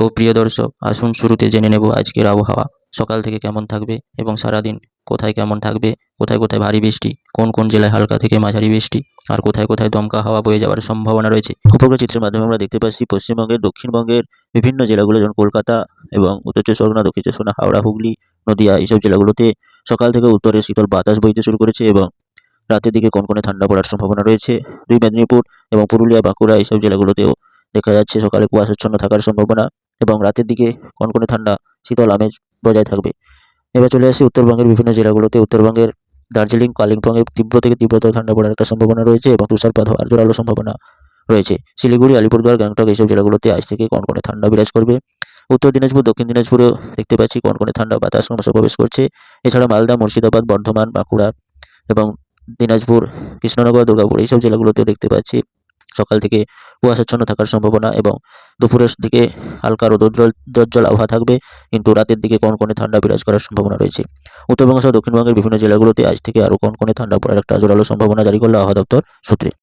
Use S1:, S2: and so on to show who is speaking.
S1: তো প্রিয় দর্শক, আসুন শুরুতে জেনে নেব আজকের আবহাওয়া। সকাল থেকে কেমন থাকবে এবং সারাদিন কোথায় কেমন থাকবে? কোথায় কোথায় ভারী বৃষ্টি? কোন কোন জেলায় হালকা থেকে মাঝারি বৃষ্টি? আর কোথায় কোথায় দমকা হাওয়া বয়ে যাওয়ার সম্ভাবনা রয়েছে?
S2: উপগ্রহ চিত্রের মাধ্যমে আমরা দেখতে পাচ্ছি পশ্চিমবঙ্গের, দক্ষিণবঙ্গের বিভিন্ন জেলাগুলো যেমন কলকাতা এবং উত্তর চব্বিশ পরগনা, দক্ষিণ চব্বিশ হাওড়া, হুগলি, নদিয়া এইসব জেলাগুলোতে সকাল থেকে উত্তরে শীতল বাতাস বইতে শুরু করেছে এবং রাতের দিকে কোন কনকনে ঠান্ডা পড়ার সম্ভাবনা রয়েছে। দুই মেদিনীপুর এবং পুরুলিয়া, বাঁকুড়া এইসব জেলাগুলোতেও দেখা যাচ্ছে সকালে কুয়াশাচ্ছন্ন থাকার সম্ভাবনা। এবং রাতের দিকে কনকনে ঠান্ডা, শীতল আমেজ বজায় থাকবে। এবার চলে আসি উত্তরবঙ্গের বিভিন্ন জেলাগুলোতে। উত্তরবঙ্গের দার্জিলিং, কালিম্পংয়ে তীব্র থেকে তীব্রতর ঠান্ডা পড়ার একটা সম্ভাবনা রয়েছে এবং তুষারপাত হওয়ার জোরালো সম্ভাবনা রয়েছে। শিলিগুড়ি, আলিপুরদুয়ার, গ্যাংটক এইসব জেলাগুলোতে আজ থেকে কনকনে ঠান্ডা বিরাজ করবে। উত্তর দিনাজপুর, দক্ষিণ দিনাজপুরেও দেখতে পাচ্ছি কনকনে ঠান্ডা বাতাস ক্রমশ প্রবেশ করছে। এছাড়া মালদা, মুর্শিদাবাদ, বর্ধমান, বাঁকুড়া এবং দিনাজপুর, কৃষ্ণনগর, দুর্গাপুর এইসব জেলাগুলোতেও দেখতে পাচ্ছি সকাল থেকে কুয়াশাচ্ছন্ন থাকার সম্ভাবনা এবং দুপুরের দিকে হালকা রোদোজ্জ্বল জল আবহাওয়া থাকবে, কিন্তু রাতের দিকে কনকনে ঠান্ডা বিরাজ করার সম্ভাবনা রয়েছে। উত্তরবঙ্গ সহ দক্ষিণবঙ্গের বিভিন্ন জেলাগুলোতে আজ থেকে আরও কনকনে ঠান্ডা পড়ার একটা জোরালো সম্ভাবনা জারি করল আবহাওয়া দপ্তর সূত্রে।